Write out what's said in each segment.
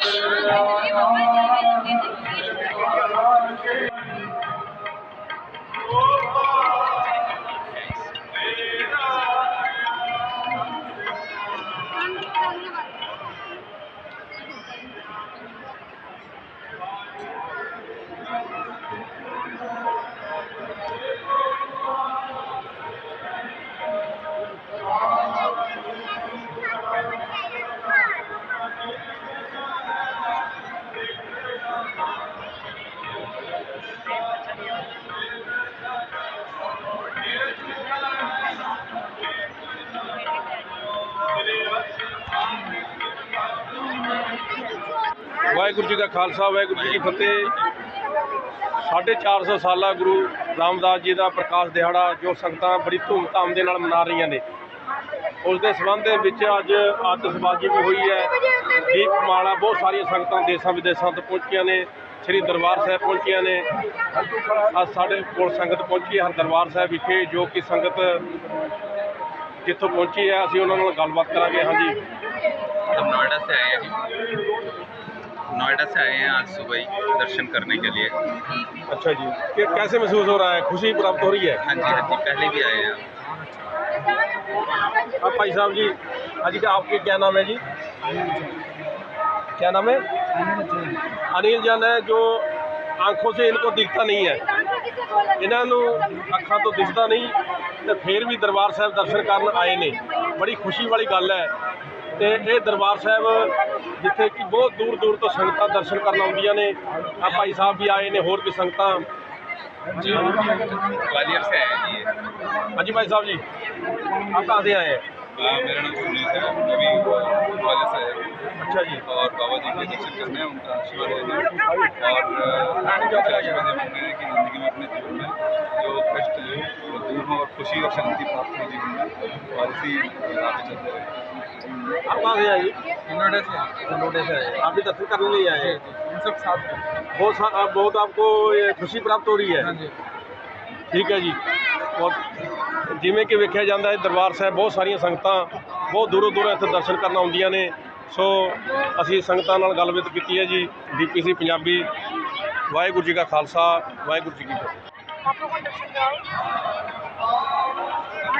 Hallelujah. Waheguru ji ਦਾ ਖਾਲਸਾ, ਵਾਹਿਗੁਰੂ ਜੀ ਕੀ ਫਤਿਹ। 450 ਸਾਲਾ ਗੁਰੂ ਰਾਮਦਾਸ ਜੀ ਦਾ ਪ੍ਰਕਾਸ਼ ਦਿਹਾੜਾ ਜੋ ਸੰਗਤਾਂ ਬੜੀ ਧੂਮ ਧਾਮ ਦੇ ਨਾਲ ਮਨਾ ਰਹੀਆਂ ਨੇ। ਉਸ ਦੇ ਸਬੰਧ ਦੇ ਵਿੱਚ ਅੱਜ ਆਤਿਸ਼ਬਾਜ਼ੀ ਵੀ ਹੋਈ ਹੈ। ਦੀਪ ਮਾਲਾ ਬਹੁਤ ਸਾਰੀਆਂ ਸੰਗਤਾਂ ਦੇਸ਼ਾਂ ਵਿਦੇਸ਼ਾਂ ਤੋਂ ਪਹੁੰਚੀਆਂ ਨੇ, ਸ੍ਰੀ ਦਰਬਾਰ ਸਾਹਿਬ ਪਹੁੰਚੀਆਂ ਨੇ। ਅੱਜ ਸਾਡੇ ਕੋਲ ਸੰਗਤ ਪਹੁੰਚੀ ਹੈ ਦਰਬਾਰ ਸਾਹਿਬ ਵਿਖੇ, ਜੋ ਕਿ ਸੰਗਤ ਜਿੱਥੋਂ ਪਹੁੰਚੀ ਹੈ, ਅਸੀਂ ਉਹਨਾਂ ਨਾਲ ਗੱਲਬਾਤ ਕਰਾਂਗੇ। ਹਾਂਜੀ। ਨੋਇਡਾ ਸੇ ਆਏ ਹਾਂ ਜੀ। नोएडा से आए हैं आज सुबह ही दर्शन करने के लिए अच्छा जी कि कैसे महसूस हो रहा है खुशी प्राप्त हो रही है हाँ जी हाँ जी पहले भी आए हैं अब भाई साहब जी आज का आपके क्या नाम है जी क्या नाम है अनिल जैन है जो आंखों से इनको दिखता नहीं है ਇਹਨਾਂ ਨੂੰ ਅੱਖਾਂ ਤੋਂ ਦਿਸਦਾ ਨਹੀਂ ਤੇ ਫਿਰ ਵੀ ਦਰਬਾਰ ਸਾਹਿਬ ਦਰਸ਼ਨ ਕਰਨ ਆਏ ਨੇ ਬੜੀ ਖੁਸ਼ੀ ਵਾਲੀ ਗੱਲ ਹੈ ਤੇ ਇਹ ਦਰਬਾਰ ਸਾਹਿਬ ਜਿੱਥੇ ਕਿ ਬਹੁਤ ਦੂਰ ਦੂਰ ਤੋਂ ਸੰਗਤਾਂ ਦਰਸ਼ਨ ਕਰਨ ਆਉਂਦੀਆਂ ਨੇ ਆ ਭਾਈ ਸਾਹਿਬ ਵੀ ਆਏ ਨੇ ਹੋਰ ਵੀ ਸੰਗਤਾਂ जी ग्वालियर से आए हैं जी ਹਾਂਜੀ ਭਾਈ ਸਾਹਿਬ ਜੀ ਆਪ ਕਹਾਂ से आए हैं हाँ, मेरा नाम सुनील है मैं भी ग्वालियर से आया हूँ अच्छा जी और बाबा जी के दर्शन करने हैं उनका आशीर्वाद लेना है और अ, उनसे आशीर्वाद ये मांगना है कि ज़िंदगी में अपने जीवन में जो कष्ट है वो दूर हो और खुशी और शांति प्राप्त हो जीवन में और इसी राह पे चलते रहे आप कहाँ से आए जी नोएडा से नोटे से आए आप भी दर्शन करने लिए आए हैं इन सब साथ में बहुत सा आप- बहुत आपको ये खुशी प्राप्त हो रही है जी ਠੀਕ ਹੈ ਜੀ ਬਹੁਤ ਜਿਵੇਂ ਕਿ ਵੇਖਿਆ ਜਾਂਦਾ ਹੈ ਦਰਬਾਰ ਸਾਹਿਬ ਬਹੁਤ ਸਾਰੀਆਂ ਸੰਗਤਾਂ ਬਹੁਤ ਦੂਰੋਂ ਦੂਰੋਂ ਇੱਥੇ ਦਰਸ਼ਨ ਕਰਨ ਆਉਂਦੀਆਂ ਨੇ ਸੋ ਅਸੀਂ ਸੰਗਤਾਂ ਨਾਲ ਗੱਲਬਾਤ ਕੀਤੀ ਹੈ ਜੀ ਡੀਪੀਸੀ ਪੰਜਾਬੀ ਵਾਹਿਗੁਰੂ ਜੀ ਕਾ ਖਾਲਸਾ ਵਾਹਿਗੁਰੂ ਜੀ ਕੀ ਫਤਿਹ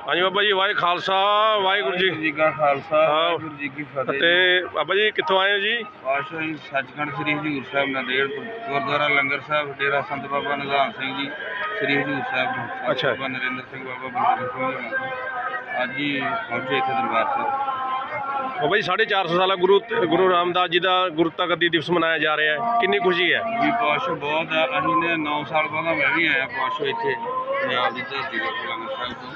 ਹਾਂਜੀ ਬਾਬਾ ਜੀ ਵਾਹਿ ਖਾਲਸਾ ਵਾਹਿਗੁਰੂ ਜੀ ਜੀ ਕਾ ਖਾਲਸਾ। ਵਾਹਿਗੁਰੂ ਜੀ ਕੀ ਫਤਿਹ ਅਤੇ ਬਾਬਾ ਜੀ ਕਿੱਥੋਂ ਆਏ ਹੋ ਜੀ ਪਾਤਸ਼ਾਹੀ ਸੱਚਖੰਡ ਸ੍ਰੀ ਹਜੂਰ ਸਾਹਿਬ ਨਾਂਦੇੜ ਤੋਂ ਗੁਰਦੁਆਰਾ ਲੰਗਰ ਸਾਹਿਬ ਡੇਰਾ ਸੰਤ ਬਾਬਾ ਨਿਧਾਨ ਸਿੰਘ ਜੀ ਸ੍ਰੀ ਹਜੂਰ ਸਾਹਿਬ ਤੋਂ ਅੱਛਾ। ਬਾਬਾ ਨਰਿੰਦਰ ਸਿੰਘ ਬਾਬਾ ਬਲਵੀਰ ਸਿੰਘ ਜੀ। ਅੱਜ ਹੀ ਪਹੁੰਚੇ ਇੱਥੇ ਦਰਬਾਰ ਸਾਹਿਬ ਬਾਬਾ ਜੀ 450 ਸਾਲਾ ਗੁਰੂ ਗੁਰੂ ਰਾਮਦਾਸ ਜੀ ਦਾ ਗੁਰਤਾ ਗੱਦੀ ਦਿਵਸ ਮਨਾਇਆ ਜਾ ਰਿਹਾ ਹੈ। ਕਿੰਨੀ ਖੁਸ਼ੀ ਹੈ? ਜੀ ਪਾਤਸ਼ਾਹ ਬਹੁਤ ਆ ਅਸੀਂ ਨੇ 9 ਸਾਲ ਪਹਿਲਾਂ ਮੈਂ ਵੀ ਆਇਆ ਪਾਤਸ਼ਾਹ ਇੱਥੇ, ਪੰਜਾਬ ਦੀ ਧਰਤੀ ਦੇ ਗੁਰੂ ਲੰਗਰ ਸਾਹਿਬ ਤੋਂ।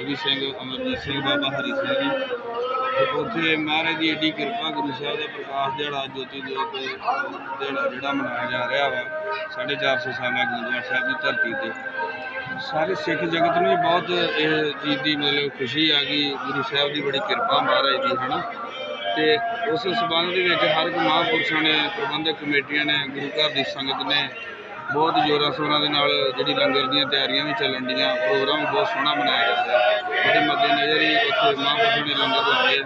ਇਹ ਵੀ ਸਿੰਘ ਅਮਰਜੀਤ ਸਿੰਘ ਬਾਬਾ ਹਰੀ ਸਿੰਘ ਜੀ। ਉੱਥੇ ਮਹਾਰਾਜ ਦੀ ਏਡੀ ਕਿਰਪਾ ਗੁਰੂ ਸਾਹਿਬ ਦਾ ਪ੍ਰਕਾਸ਼ ਦਿਹਾੜਾ, ਜੋਤੀ ਜੋਤ ਦਿਹਾੜਾ ਜਿਹੜਾ ਮਨਾਇਆ ਜਾ ਰਿਹਾ ਵਾ 450 ਸਾਲਾ ਗੁਰਦੁਆਰਾ ਸਾਹਿਬ ਦੀ ਧਰਤੀ ਤੇ। ਸਾਰੇ ਸਿੱਖ ਜਗਤ ਨੂੰ ਵੀ ਬਹੁਤ ਇਹ ਚੀਜ਼ ਦੀ ਮਤਲਬ ਖੁਸ਼ੀ ਆ ਗਈ ਗੁਰੂ ਸਾਹਿਬ ਦੀ ਬੜੀ ਕਿਰਪਾ ਮਹਾਰਾਜ ਦੀ ਹੈ ਨਾ ਤੇ ਉਸ ਸਬੰਧ ਦੇ ਵਿੱਚ ਹਰ ਇੱਕ ਮਹਾਂਪੁਰਸ਼ਾਂ ਨੇ, ਪ੍ਰਬੰਧਕ ਕਮੇਟੀਆਂ ਨੇ, ਗੁਰੂ ਘਰ ਦੀ ਸੰਗਤ ਨੇ ਬਹੁਤ ਜ਼ੋਰਾਂ ਸ਼ੋਰਾਂ ਦੇ ਨਾਲ ਜਿਹੜੀ ਲੰਗਰ ਦੀਆਂ ਤਿਆਰੀਆਂ ਵੀ ਚੱਲਣ ਦੀਆਂ ਪ੍ਰੋਗਰਾਮ ਬਹੁਤ ਸੋਹਣਾ ਮਨਾਇਆ ਜਾਂਦਾ ਉਹਦੇ ਮੱਦੇ ਨਜ਼ਰ ਹੀ ਉੱਥੇ ਮਹਾਂਪੁਰਸ਼ਾਂ ਨੇ ਲੰਗਰ ਲਾਏ ਆ।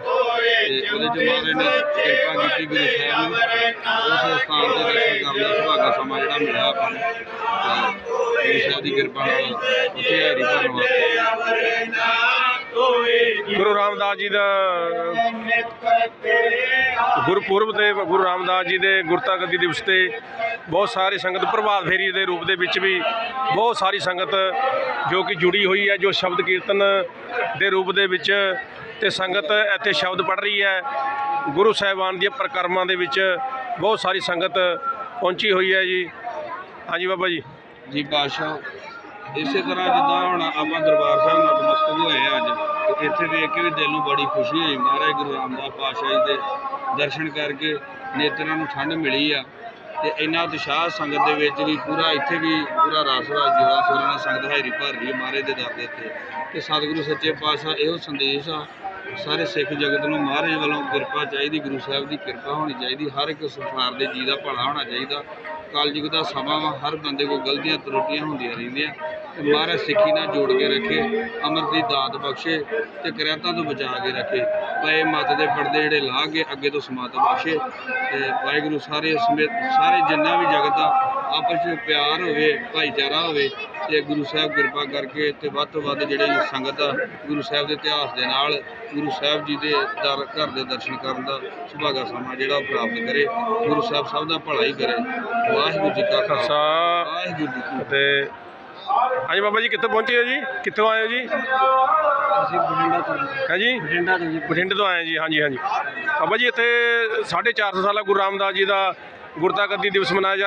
ਤੇ ਉਹਦੇ ਚ ਮਹਾਰਾਜ ਨੇ ਕਿਰਪਾ ਕੀਤੀ ਗੁਰੂ ਸਾਹਿਬ ਨੂੰ। ਉਸ ਸਥਾਨ ਦੇ ਦਰਸ਼ਨ ਕਰਨ ਦਾ ਸੁਭਾਗਾ ਸਮਾਂ ਜਿਹੜਾ ਮਿਲਿਆ ਆਪਾਂ ਨੂੰ। ਤੇ ਗੁਰੂ ਦੀ ਕਿਰਪਾ ਨਾਲ ਉੱਥੇ ਹਰੀ ਭਰਨ ਗੁਰੂ ਰਾਮਦਾਸ ਜੀ ਦਾ, ਗੁਰਪੁਰਬ ਤੇ ਗੁਰੂ ਰਾਮਦਾਸ ਜੀ ਦੇ ਗੁਰਤਾ ਗੱਦੀ ਦਿਵਸ ਤੇ ਬਹੁਤ ਸਾਰੀ ਸੰਗਤ ਪ੍ਰਭਾਤ ਫੇਰੀ ਦੇ ਰੂਪ ਦੇ ਵਿੱਚ ਵੀ ਬਹੁਤ ਸਾਰੀ ਸੰਗਤ ਜੋ ਕਿ ਜੁੜੀ ਹੋਈ ਹੈ, ਜੋ ਸ਼ਬਦ ਕੀਰਤਨ ਦੇ ਰੂਪ ਦੇ ਵਿੱਚ ਤੇ ਸੰਗਤ ਇੱਥੇ ਸ਼ਬਦ ਪੜ੍ਹ ਰਹੀ ਹੈ। ਗੁਰੂ ਸਾਹਿਬਾਨ ਦੀਆਂ ਪ੍ਰਕਰਮਾਂ ਦੇ ਵਿੱਚ ਬਹੁਤ ਸਾਰੀ ਸੰਗਤ ਪਹੁੰਚੀ ਹੋਈ ਹੈ ਜੀ। ਹਾਂਜੀ ਬਾਬਾ ਜੀ। ਜੀ, ਪਾਤਸ਼ਾਹ, ਇਸੇ ਤਰ੍ਹਾਂ ਜਿੱਦਾਂ ਹੁਣ ਆਪਾਂ ਦਰਬਾਰ ਸਾਹਿਬ ਨਤਮਸਤਕ ਹੋਏ ਆ ਅੱਜ, ਤੇ ਇੱਥੇ ਵੇਖ ਕੇ ਵੀ ਦਿਲ ਨੂੰ ਬੜੀ ਖੁਸ਼ੀ ਹੋਈ। ਮਹਾਰਾਜ ਗੁਰੂ ਰਾਮਦਾਸ ਪਾਤਸ਼ਾਹ ਜੀ ਦੇ ਦਰਸ਼ਨ ਕਰਕੇ ਨੇਤਰਾਂ ਨੂੰ ਠੰਡ ਮਿਲੀ ਆ, ਤੇ ਇੰਨਾ ਉਤਸ਼ਾਹ ਸੰਗਤ ਦੇ ਵਿੱਚ ਵੀ ਪੂਰਾ, ਇੱਥੇ ਵੀ ਪੂਰਾ ਰਸ ਦਾ ਜੋੜਾ ਸੋਰਾ ਨਾਲ ਸੰਗਤ ਹਾਜ਼ਰੀ ਭਰ ਰਹੀ ਮਹਾਰਾਜ ਦੇ ਦਰ ਦੇ ਉੱਤੇ। ਤੇ ਸਤਿਗੁਰੂ ਸੱਚੇ ਪਾਤਸ਼ਾਹ ਇਹੋ ਸੰਦੇਸ਼ ਆ, ਸਾਰੇ ਸਿੱਖ ਜਗਤ ਨੂੰ ਮਹਾਰਾਜ ਵੱਲੋਂ ਕਿਰਪਾ ਚਾਹੀਦੀ, ਗੁਰੂ ਸਾਹਿਬ ਦੀ ਕਿਰਪਾ ਹੋਣੀ ਚਾਹੀਦੀ, ਹਰ ਇੱਕ ਸੰਸਾਰ ਦੇ ਜੀ ਦਾ ਭਲਾ ਹੋਣਾ ਚਾਹੀਦਾ। ਕਲਯੁਗ ਦਾ ਸਮਾਂ ਵਾ ਹਰ ਬੰਦੇ ਕੋਲ ਗਲਤੀਆਂ ਤਰੁੱਟੀਆਂ ਹੁੰਦੀਆਂ ਰਹਿੰਦੀਆਂ। ਮਹਾਰਾਜ ਸਿੱਖੀ ਨਾਲ ਜੋੜ ਕੇ ਰੱਖੇ ਅੰਮ੍ਰਿਤ ਦੀ ਦਾਤ ਬਖਸ਼ੇ ਤੇ ਕਰਿਆਤਾਂ ਤੋਂ ਬਚਾ ਕੇ ਰੱਖੇ। ਪਏ ਮਤ ਦੇ ਪਰਦੇ ਜਿਹੜੇ ਲਾ ਕੇ ਅੱਗੇ ਤੋਂ ਸਮਾਤ ਬਖਸ਼ੇ ਤੇ ਵਾਹਿਗੁਰੂ ਸਾਰੇ ਸਮੇਤ ਸਾਰੇ ਜਿੰਨਾ ਵੀ ਜਗਤ ਆ ਆਪਸ ਵਿੱਚ ਪਿਆਰ ਹੋਵੇ ਭਾਈਚਾਰਾ ਹੋਵੇ ਤੇ ਗੁਰੂ ਸਾਹਿਬ ਕਿਰਪਾ ਕਰਕੇ ਤੇ ਵੱਧ ਤੋਂ ਵੱਧ ਜਿਹੜੇ ਸੰਗਤ ਆ ਗੁਰੂ ਸਾਹਿਬ ਦੇ ਇਤਿਹਾਸ ਦੇ ਨਾਲ ਗੁਰੂ ਸਾਹਿਬ ਜੀ ਦੇ ਦਰ ਘਰ ਦੇ ਦਰਸ਼ਨ ਕਰਨ ਦਾ ਸੁਭਾਗਾ ਸਮਾਂ ਜਿਹੜਾ ਉਹ ਪ੍ਰਾਪਤ ਕਰੇ ਗੁਰੂ ਸਾਹਿਬ ਸਭ ਦਾ ਭਲਾ ਹੀ ਕਰੇ। ਵਾਹਿਗੁਰੂ ਜੀ ਕਾ ਖਾਲਸਾ। ਵਾਹਿਗੁਰੂ ਜੀ ਕੀ ਤੇ ਹਾਂਜੀ ਬਾਬਾ ਜੀ ਕਿੱਥੋਂ ਪਹੁੰਚੇ ਹੋ ਜੀ? ਕਿੱਥੋਂ ਆਏ ਹੋ ਜੀ? ਅਸੀਂ ਬਠਿੰਡਾ ਤੋਂ ਹੈ ਜੀ? ਬਠਿੰਡਾ ਤੋਂ ਜੀ। ਬਠਿੰਡੇ ਤੋਂ ਆਏ ਜੀ ਹਾਂਜੀ ਹਾਂਜੀ। ਬਾਬਾ ਜੀ ਇੱਥੇ 450 ਸਾਲਾ ਗੁਰੂ ਰਾਮਦਾਸ ਜੀ ਦਾ ਗੁਰਤਾ ਗੱਦੀ ਦਿਵਸ ਮਨਾਇਆ ਜਾ